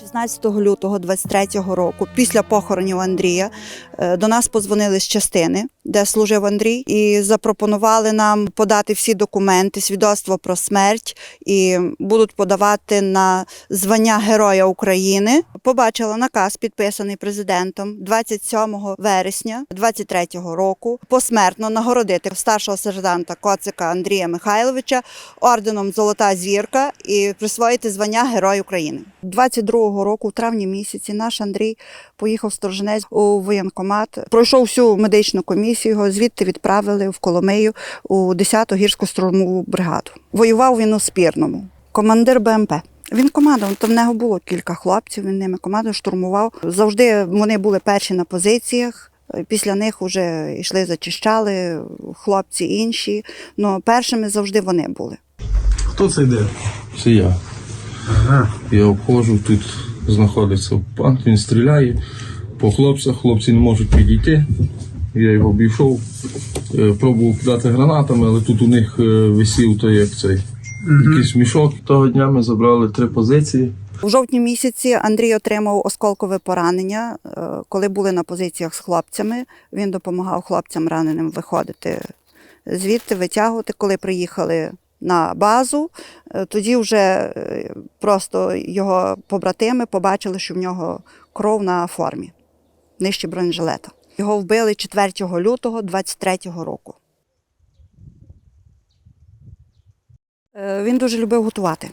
16 лютого 23-го року, після похоронів Андрія, е, до нас позвонили з частини, де служив Андрій, і запропонували нам подати всі документи, свідоцтво про смерть і будуть подавати на звання Героя України. Побачила наказ, підписаний президентом 27 вересня 23-го року, посмертно нагородити старшого сержанта Коцика Андрія Михайловича орденом Золота зірка і присвоїти звання Герой України. 22-го року, в травні місяці, наш Андрій поїхав в Сторженець у воєнкомат. Пройшов всю медичну комісію. Його звідти відправили в Коломию у 10-ту гірську штурмову бригаду. Воював він у Спірному, командир БМП. Він командував, то в нього було кілька хлопців. Він ними командував, штурмував. Завжди вони були перші на позиціях. Після них вже йшли, зачищали хлопці інші. Ну першими завжди вони були. Хто це йде? Це я. Ага. Я обходжу, тут знаходиться панк, він стріляє по хлопцях, хлопці не можуть підійти. Я його обійшов, е, пробував кидати гранатами, але тут у них е, висів той як цей якийсь мішок. Того дня ми забрали три позиції. У жовтні місяці Андрій отримав осколкове поранення. Е, Коли були на позиціях з хлопцями, він допомагав хлопцям раненим виходити звідти, витягувати. Коли приїхали на базу, тоді вже просто його побратими побачили, що в нього кров на формі нижче бронежилета. Його вбили 4 лютого 23-го року. Е, Він дуже любив готувати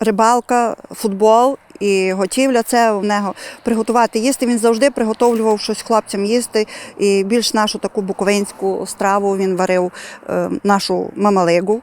рибалка, футбол і готівля це в нього приготувати їсти. Він завжди приготовлював щось хлопцям їсти. І більш нашу таку буковинську страву він варив е, нашу мамалигу.